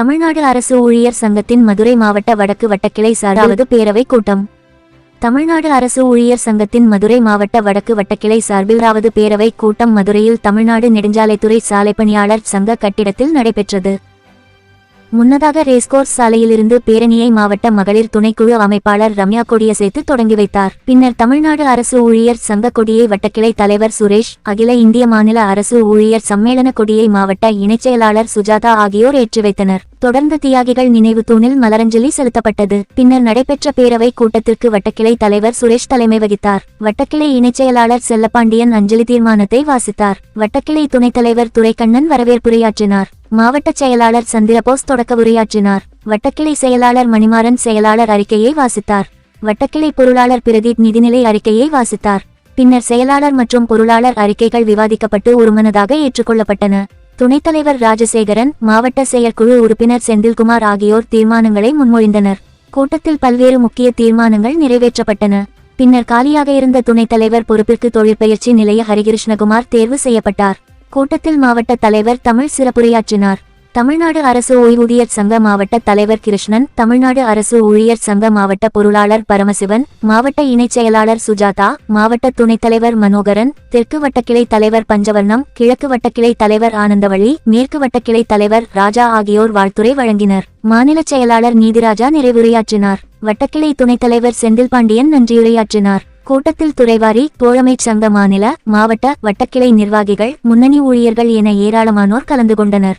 தமிழ்நாடு அரசு ஊழியர் சங்கத்தின் மதுரை மாவட்ட வடக்கு வட்டக்கிளை சார்பாவது பேரவை கூட்டம். தமிழ்நாடு அரசு ஊழியர் சங்கத்தின் மதுரை மாவட்ட வடக்கு வட்டக்கிளை சார்பிலாவது பேரவை கூட்டம் மதுரையில் தமிழ்நாடு நெடுஞ்சாலைத்துறை சாலை பணியாளர் சங்க கட்டிடத்தில் நடைபெற்றது. முன்னதாக ரேஸ்கோர்ஸ் சாலையிலிருந்து பேரணியை மாவட்ட மகளிர் துணைக்குழு அமைப்பாளர் ரம்யா கொடியசைத்து தொடங்கி வைத்தார். பின்னர் தமிழ்நாடு அரசு ஊழியர் சங்க கொடியை வட்டக்கிளை தலைவர் சுரேஷ் அகில இந்திய மாநில அரசு ஊழியர் சம்மேளன கொடியை மாவட்ட இணைச் செயலாளர் சுஜாதா ஆகியோர் ஏற்றி வைத்தனர். தொடர்ந்து தியாகிகள் நினைவு தூணில் மலரஞ்சலி செலுத்தப்பட்டது. பின்னர் நடைபெற்ற பேரவை கூட்டத்திற்கு வட்டக்கிளை தலைவர் சுரேஷ் தலைமை வகித்தார். வட்டக்கிளை இணைச் செயலாளர் செல்லப்பாண்டியன் அஞ்சலி தீர்மானத்தை வாசித்தார். வட்டக்கிளை துணைத் தலைவர் துரைக்கண்ணன் வரவேற்புரையாற்றினார். மாவட்ட செயலாளர் சந்திரபோஸ் தொடக்க உரையாற்றினார். வட்டக்கிளை செயலாளர் மணிமாறன் செயலாளர் அறிக்கையை வாசித்தார். வட்டக்கிளை பொருளாளர் பிரதீப் நிதிநிலை அறிக்கையை வாசித்தார். பின்னர் செயலாளர் மற்றும் பொருளாளர் அறிக்கைகள் விவாதிக்கப்பட்டு ஒருமனதாக ஏற்றுக்கொள்ளப்பட்டன. துணைத் தலைவர் ராஜசேகரன் மாவட்ட செயற்குழு உறுப்பினர் செந்தில்குமார் ஆகியோர் தீர்மானங்களை முன்மொழிந்தனர். கூட்டத்தில் பல்வேறு முக்கிய தீர்மானங்கள் நிறைவேற்றப்பட்டன. பின்னர் காலியாக இருந்த துணைத் தலைவர் பொறுப்பிற்கு தொழிற்பயிற்சி நிலைய ஹரிகிருஷ்ணகுமார் தேர்வு செய்யப்பட்டார். கூட்டத்தில் மாவட்ட தலைவர் தமிழ் சிறப்புரையாற்றினார். தமிழ்நாடு அரசு ஓய்வூதியர் சங்க மாவட்ட தலைவர் கிருஷ்ணன் தமிழ்நாடு அரசு ஊழியர் சங்க மாவட்ட பொருளாளர் பரமசிவன் மாவட்ட இணைச் செயலாளர் சுஜாதா மாவட்ட துணைத் தலைவர் மனோகரன் தெற்கு வட்டக்கிளை தலைவர் பஞ்சவர்ணம் கிழக்கு வட்டக்கிளை தலைவர் ஆனந்தவள்ளி மேற்கு வட்டக்கிளை தலைவர் ராஜா ஆகியோர் வாழ்த்துரை வழங்கினர். மாநில செயலாளர் நீதிராஜா நிறைவுரையாற்றினார். வட்டக்கிளை துணைத் தலைவர் செந்தில் பாண்டியன் நன்றியுரையாற்றினார். கூட்டத்தில் துறைவாரி தோழமைச் சங்க மாநில மாவட்ட வட்டக்கிளை நிர்வாகிகள் முன்னணி ஊழியர்கள் என ஏராளமானோர் கலந்து கொண்டனர்.